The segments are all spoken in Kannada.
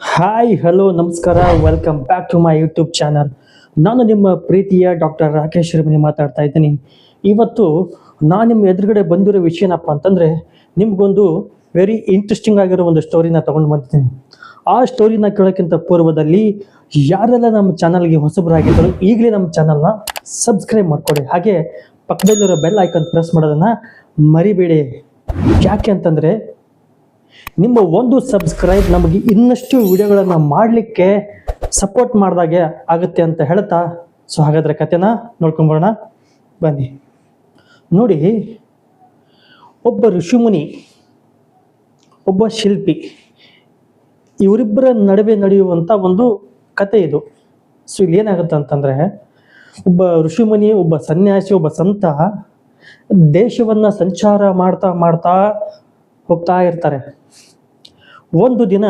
ಹಾಯ್ ಹಲೋ ನಮಸ್ಕಾರ. Welcome back to my YouTube channel ನಾನು ನಿಮ್ಮ ಪ್ರೀತಿಯ ಡಾಕ್ಟರ್ ರಾಕೇಶ್ ರಮಣಿ ಮಾತಾಡ್ತಾ ಇದ್ದೀನಿ. ಇವತ್ತು ನಾನು ನಿಮ್ಮ ಎದುರುಗಡೆ ಬಂದಿರೋ ವಿಷಯ ಏನಪ್ಪ ಅಂತಂದರೆ, ನಿಮಗೊಂದು ವೆರಿ ಇಂಟ್ರೆಸ್ಟಿಂಗ್ ಆಗಿರೋ ಒಂದು ಸ್ಟೋರಿನ ತೊಗೊಂಡು ಬಂದಿದ್ದೀನಿ. ಆ ಸ್ಟೋರಿನ ಕೇಳೋಕ್ಕಿಂತ ಪೂರ್ವದಲ್ಲಿ ಯಾರೆಲ್ಲ ನಮ್ಮ ಚಾನಲ್ಗೆ ಹೊಸಬರಾಗಿದ್ದರು, ಈಗಲೇ ನಮ್ಮ ಚಾನಲ್ನ ಸಬ್ಸ್ಕ್ರೈಬ್ ಮಾಡ್ಕೊಳ್ಳಿ ಹಾಗೆ ಪಕ್ಕದಲ್ಲಿರೋ ಬೆಲ್ ಐಕನ್ ಪ್ರೆಸ್ ಮಾಡೋದನ್ನು ಮರಿಬೇಡಿ. ಯಾಕೆ ಅಂತಂದರೆ ನಿಮ್ಮ ಒಂದು ಸಬ್ಸ್ಕ್ರೈಬ್ ನಮಗೆ ಇನ್ನಷ್ಟು ವಿಡಿಯೋಗಳನ್ನು ಮಾಡಲಿಕ್ಕೆ ಸಪೋರ್ಟ್ ಮಾಡಿದಾಗೆ ಆಗುತ್ತೆ ಅಂತ ಹೇಳ್ತಾ. ಸೊ ಹಾಗಾದರೆ ಕತೆನ ನೋಡ್ಕೊಂಬರೋಣ. ಬನ್ನಿ. ನೋಡಿ, ಒಬ್ಬ ಋಷಿಮುನಿ, ಒಬ್ಬ ಶಿಲ್ಪಿ, ಇವರಿಬ್ಬರ ನಡುವೆ ನಡೆಯುವಂಥ ಒಂದು ಕತೆ ಇದು. ಸೊ ಇಲ್ಲಿ ಏನಾಗುತ್ತೆ ಅಂತಂದರೆ, ಒಬ್ಬ ಋಷಿಮುನಿ, ಒಬ್ಬ ಸನ್ಯಾಸಿ, ಒಬ್ಬ ಸಂತ ದೇಶವನ್ನು ಸಂಚಾರ ಮಾಡ್ತಾ ಮಾಡ್ತಾ ಹೋಗ್ತಾ ಇರ್ತಾರೆ. ಒಂದು ದಿನ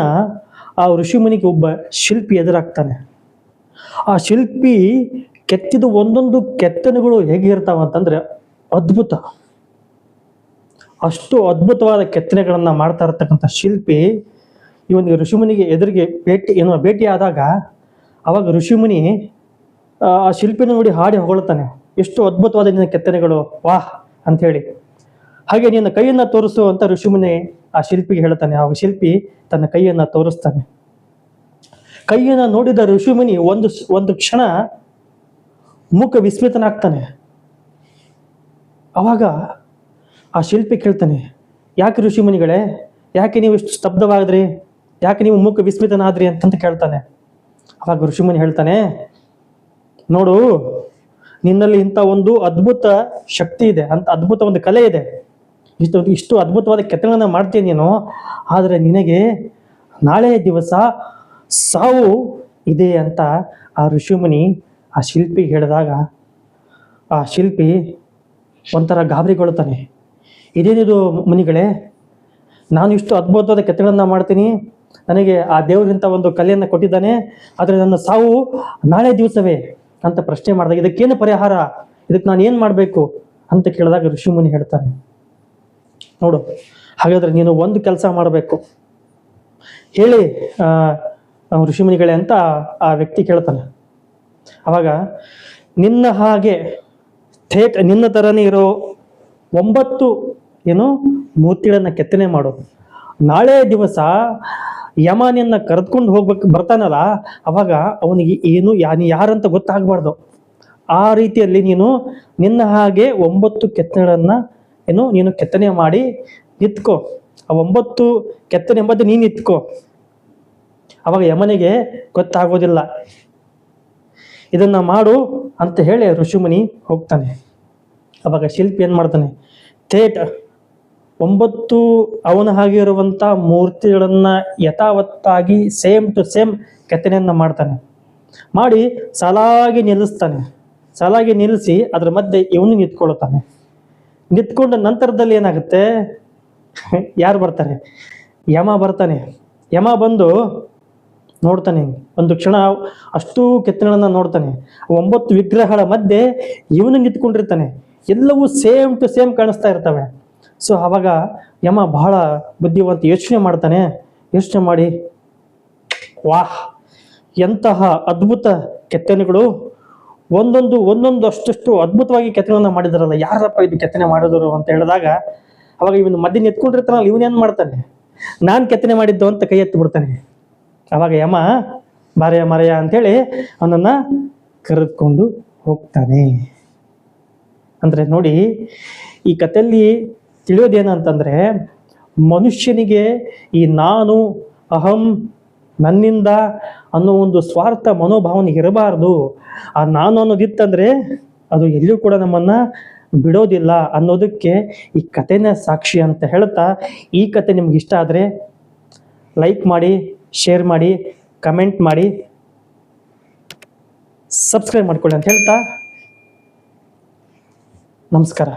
ಆ ಋಷಿಮುನಿಗೆ ಒಬ್ಬ ಶಿಲ್ಪಿ ಎದುರಾಗ್ತಾನೆ. ಆ ಶಿಲ್ಪಿ ಕೆತ್ತಿದ ಒಂದೊಂದು ಕೆತ್ತನೆಗಳು ಹೇಗಿರ್ತಾವ ಅಂತಂದ್ರೆ ಅದ್ಭುತ. ಅಷ್ಟು ಅದ್ಭುತವಾದ ಕೆತ್ತನೆಗಳನ್ನ ಮಾಡ್ತಾ ಇರ್ತಕ್ಕಂಥ ಶಿಲ್ಪಿ ಇವನಿಗೆ ಋಷಿಮುನಿಗೆ ಎದುರಿಗೆ ಭೇಟಿ, ಏನೋ ಭೇಟಿ ಆದಾಗ ಅವಾಗ ಋಷಿಮುನಿ ಆ ಶಿಲ್ಪಿನ ನೋಡಿ ಹಾಡಿ ಹೊಗಳ್ತಾನೆ. ಎಷ್ಟು ಅದ್ಭುತವಾದ ನಿನ್ನ ಕೆತ್ತನೆಗಳು, ವಾಹ್ ಅಂತ ಹೇಳಿ ಹಾಗೆ ನಿನ್ನ ಕೈಯನ್ನ ತೋರಿಸು ಅಂತ ಋಷಿಮುನಿ ಆ ಶಿಲ್ಪಿಗೆ ಹೇಳ್ತಾನೆ. ಆ ಶಿಲ್ಪಿ ತನ್ನ ಕೈಯನ್ನ ತೋರಿಸ್ತಾನೆ. ಕೈಯನ್ನ ನೋಡಿದ ಋಷಿಮುನಿ ಒಂದು ಒಂದು ಕ್ಷಣ ಮುಖ ವಿಸ್ಮಿತನಾಗ್ತಾನೆ. ಅವಾಗ ಆ ಶಿಲ್ಪಿ ಕೇಳ್ತಾನೆ, ಯಾಕೆ ಋಷಿಮುನಿಗಳೇ, ಯಾಕೆ ನೀವು ಇಷ್ಟು ಸ್ತಬ್ಧವಾದ್ರಿ? ಯಾಕೆ ನೀವು ಮುಖ ವಿಸ್ಮಿತನಾದ್ರಿ? ಅಂತಂತ ಕೇಳ್ತಾನೆ. ಅವಾಗ ಋಷಿಮುನಿ ಹೇಳ್ತಾನೆ, ನೋಡು, ನಿನ್ನಲ್ಲಿ ಇಂಥ ಒಂದು ಅದ್ಭುತ ಶಕ್ತಿ ಇದೆ, ಅಂತ ಅದ್ಭುತ ಒಂದು ಕಲೆ ಇದೆ. ಇಷ್ಟು ಇಷ್ಟು ಅದ್ಭುತವಾದ ಕೆತ್ತನೆಗಳನ್ನು ಮಾಡ್ತೀನಿ ನೀನು? ಆದರೆ ನಿನಗೆ ನಾಳೆಯ ದಿವಸ ಸಾವು ಇದೆ ಅಂತ ಆ ಋಷಿಮುನಿ ಆ ಶಿಲ್ಪಿ ಹೇಳಿದಾಗ ಆ ಶಿಲ್ಪಿ ಒಂಥರ ಗಾಬರಿಗೊಳ್ತಾನೆ ಇದೇನಿದು ಮುನಿಗಳೇ? ನಾನು ಇಷ್ಟು ಅದ್ಭುತವಾದ ಕೆತ್ತನೆಗಳನ್ನು ಮಾಡ್ತೀನಿ. ನನಗೆ ಆ ದೇವರಿಂತ ಒಂದು ಕಲೆಯನ್ನು ಕೊಟ್ಟಿದ್ದಾನೆ. ಆದರೆ ನನ್ನ ಸಾವು ನಾಳೆ ದಿವಸವೇ ಅಂತ ಪ್ರಶ್ನೆ ಮಾಡಿದಾಗ ಇದಕ್ಕೇನು ಪರಿಹಾರ? ಇದಕ್ಕೆ ನಾನು ಏನು ಮಾಡಬೇಕು ಅಂತ ಕೇಳಿದಾಗ ಋಷಿಮುನಿ ಹೇಳ್ತಾನೆ. ನೋಡು. ಹಾಗಾದ್ರೆ ನೀನು ಒಂದು ಕೆಲಸ ಮಾಡಬೇಕು. ಹೇಳಿ ಋಷಿಮುನಿಗಳೇ ಅಂತ ಆ ವ್ಯಕ್ತಿ ಕೇಳ್ತಾನೆ. ಅವಾಗ, ನಿನ್ನ ಹಾಗೆ ಥೇಟ್, ನಿನ್ನ ಥರನೇ ಇರೋ ಒಂಬತ್ತು, ಏನು, ಮೂರ್ತಿಗಳನ್ನು ಕೆತ್ತನೆ ಮಾಡು. ನಾಳೆ ದಿವಸ ಯಮ ನಿನ್ನ ಕರೆದುಕೊಂಡು ಹೋಗ್ಬೇಕು, ಬರ್ತಾನಲ್ಲ, ಅವಾಗ ಅವನಿಗೆ ಏನು ಯಾ ನೀ ಯಾರಂತ ಗೊತ್ತಾಗಬಾರ್ದು. ಆ ರೀತಿಯಲ್ಲಿ ನೀನು ನಿನ್ನ ಹಾಗೆ ಒಂಬತ್ತು ಕೆತ್ತನೆಗಳನ್ನ ಏನು? ನೀನು ಕೆತ್ತನೆ ಮಾಡಿ ನಿತ್ಕೋ. ಆ ಒಂಬತ್ತು ಕೆತ್ತನೆ ಎಂಬದ್ದು ನೀನು ನಿತ್ಕೋ. ಅವಾಗ ಯಮನಿಗೆ ಗೊತ್ತಾಗೋದಿಲ್ಲ. ಇದನ್ನ ಮಾಡು ಅಂತ ಹೇಳಿ ಋಷಿಮುನಿ ಹೋಗ್ತಾನೆ. ಅವಾಗ ಶಿಲ್ಪಿ ಏನು ಮಾಡ್ತಾನೆ? ಥೇಟ್, ಒಂಬತ್ತು ಅವನ ಹಾಗೆ ಇರುವಂಥ ಮೂರ್ತಿಗಳನ್ನ ಯಥಾವತ್ತಾಗಿ ಸೇಮ್ ಟು ಸೇಮ್ ಕೆತ್ತನೆಯನ್ನ ಮಾಡ್ತಾನೆ. ಮಾಡಿ ಸಾಲಾಗಿ ನಿಲ್ಲಿಸ್ತಾನೆ. ಸಾಲಾಗಿ ನಿಲ್ಲಿಸಿ ಅದ್ರ ಮಧ್ಯೆ ಇವನು ನಿಂತ್ಕೊಳ್ತಾನೆ. ನಿಂತ್ಕೊಂಡ ನಂತರದಲ್ಲಿ ಏನಾಗುತ್ತೆ? ಯಾರು ಬರ್ತಾರೆ? ಯಮ ಬರ್ತಾನೆ. ಯಮ ಬಂದು ನೋಡ್ತಾನೆ. ಒಂದು ಕ್ಷಣ ಅಷ್ಟು ಕೆತ್ತನೆಗಳನ್ನು ನೋಡ್ತಾನೆ. ಒಂಬತ್ತು ವಿಗ್ರಹಗಳ ಮಧ್ಯೆ ಇವನು ನಿಂತ್ಕೊಂಡಿರ್ತಾನೆ. ಎಲ್ಲವೂ ಸೇಮ್ ಟು ಸೇಮ್ ಕಾಣಿಸ್ತಾ ಇರ್ತವೆ. ಸೊ ಅವಾಗ ಯಮ ಬಹಳ ಬುದ್ಧಿವಂತ ಯೋಚನೆ ಮಾಡ್ತಾನೆ. ಯೋಚನೆ ಮಾಡಿ, ವಾಹ್, ಎಂತಹ ಅದ್ಭುತ ಕೆತ್ತನೆಗಳು. ಒಂದೊಂದು ಒಂದೊಂದು ಅಷ್ಟಷ್ಟು ಅದ್ಭುತವಾಗಿ ಕೆತ್ತನೆಗಳನ್ನ ಮಾಡಿದಾರಲ್ಲ, ಯಾರಪ್ಪ ಇದು ಕೆತ್ತನೆ ಮಾಡಿದ್ರು ಅಂತ ಹೇಳಿದಾಗ, ಅವಾಗ ಇವನು ಮಧ್ಯೆ ಎತ್ಕೊಂಡಿರ್ತಾನಲ್ಲ ಇವನೇನ್ ಮಾಡ್ತಾನೆ? ನಾನ್ ಕೆತ್ತನೆ ಮಾಡಿದ್ದು ಅಂತ ಕೈ ಎತ್ತಿ ಬಿಡ್ತಾನೆ. ಅವಾಗ ಯಮ ಮರೆಯ ಮರೆಯ ಅಂತೇಳಿ ಅವನನ್ನ ಕರೆದುಕೊಂಡು ಹೋಗ್ತಾನೆ. ಅಂದ್ರೆ ನೋಡಿ, ಈ ಕಥೆಯಲ್ಲಿ ತಿಳಿಯೋದೇನಂತಂದ್ರೆ, ಮನುಷ್ಯನಿಗೆ ಈ ನಾನು, ಅಹಂ ನನ್ನಿಂದ ಅನ್ನೋ ಒಂದು ಸ್ವಾರ್ಥ ಮನೋಭಾವನೆ ಇರಬಾರ್ದು. ಆ ನಾನು ಅನ್ನೋದಿತ್ತಂದ್ರೆ ಅದು ಎಲ್ಲಿಯೂ ಕೂಡ ನಮ್ಮನ್ನ ಬಿಡೋದಿಲ್ಲ ಅನ್ನೋದಕ್ಕೆ ಈ ಕಥೆನ ಸಾಕ್ಷಿ ಅಂತ ಹೇಳ್ತಾ ಈ ಕತೆ ನಿಮ್ಗೆ ಇಷ್ಟ ಆದರೆ ಲೈಕ್ ಮಾಡಿ ಶೇರ್ ಮಾಡಿ ಕಮೆಂಟ್ ಮಾಡಿ. ಸಬ್ಸ್ಕ್ರೈಬ್ ಮಾಡ್ಕೊಳ್ಳಿ ಅಂತ ಹೇಳ್ತಾ ನಮಸ್ಕಾರ.